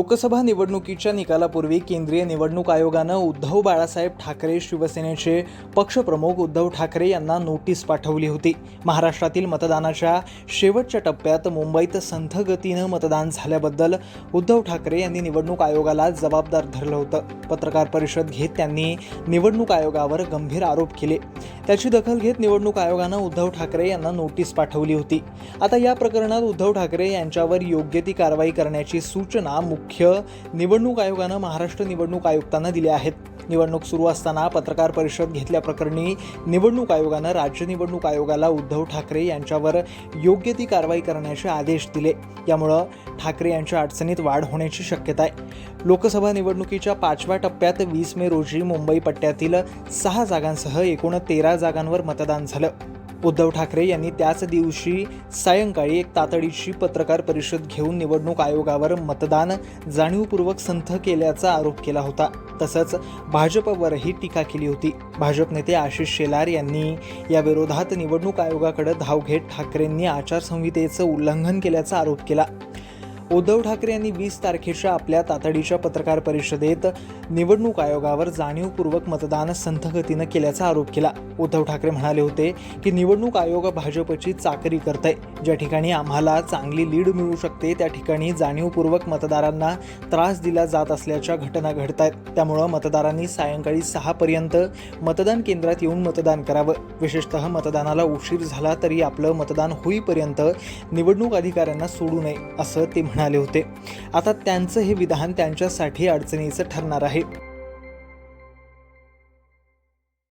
लोकसभा निवडणुकीच्या निकालापूर्वी केंद्रीय निवडणूक आयोगानं उद्धव बाळासाहेब ठाकरे शिवसेनेचे पक्षप्रमुख उद्धव ठाकरे यांना नोटीस पाठवली होती. महाराष्ट्रातील मतदानाच्या शेवटच्या टप्प्यात मुंबईत संथगतीनं मतदान झाल्याबद्दल उद्धव ठाकरे यांनी निवडणूक आयोगाला जबाबदार धरलं होतं. पत्रकार परिषद घेत त्यांनी निवडणूक आयोगावर गंभीर आरोप केले. त्याची दखल घेत निवडणूक आयोगानं उद्धव ठाकरे यांना नोटीस पाठवली होती. आता या प्रकरणात उद्धव ठाकरे यांच्यावर योग्य ती कारवाई करण्याची सूचना मुख्य निवडणूक आयोगानं महाराष्ट्र निवडणूक आयुक्तांना दिले आहेत. निवडणूक सुरू असताना पत्रकार परिषद घेतल्याप्रकरणी निवडणूक आयोगानं राज्य निवडणूक आयोगाला उद्धव ठाकरे यांच्यावर योग्य ती कारवाई करण्याचे आदेश दिले. यामुळं ठाकरे यांच्या अडचणीत वाढ होण्याची शक्यता आहे. लोकसभा निवडणुकीच्या पाचव्या टप्प्यात वीस मे रोजी मुंबई पट्ट्यातील सहा जागांसह एकूण तेरा जागांवर मतदान झालं. उद्धव ठाकरे यांनी त्याच दिवशी सायंकाळी एक तातडीची पत्रकार परिषद घेऊन निवडणूक आयोगावर मतदान जाणीवपूर्वक संथ केल्याचा आरोप केला होता. तसंच भाजपवरही टीका केली होती. भाजप नेते आशिष शेलार यांनी या विरोधात निवडणूक आयोगाकडे धाव घेत ठाकरेंनी आचारसंहितेचं उल्लंघन केल्याचा आरोप केला. उद्धव ठाकरे यांनी वीस तारखेच्या आपल्या तातडीच्या पत्रकार परिषदेत निवडणूक आयोगावर जाणीवपूर्वक मतदान संथगतीनं केल्याचा आरोप केला. उद्धव ठाकरे म्हणाले होते की निवडणूक आयोग भाजपची चाकरी करतंय. ज्या ठिकाणी आम्हाला चांगली लीड मिळू शकते त्या ठिकाणी जाणीवपूर्वक मतदारांना त्रास दिला जात असल्याच्या घटना घडत आहेत त्यामुळं मतदारांनी सायंकाळी सहापर्यंत मतदान केंद्रात येऊन मतदान करावं. विशेषतः मतदानाला उशीर झाला तरी आपलं मतदान होईपर्यंत निवडणूक अधिकाऱ्यांना सोडू नये असं ते म्हणाले. होते. आता त्यांचं हे विधान त्यांच्यासाठी अडचणीचं ठरणार आहे.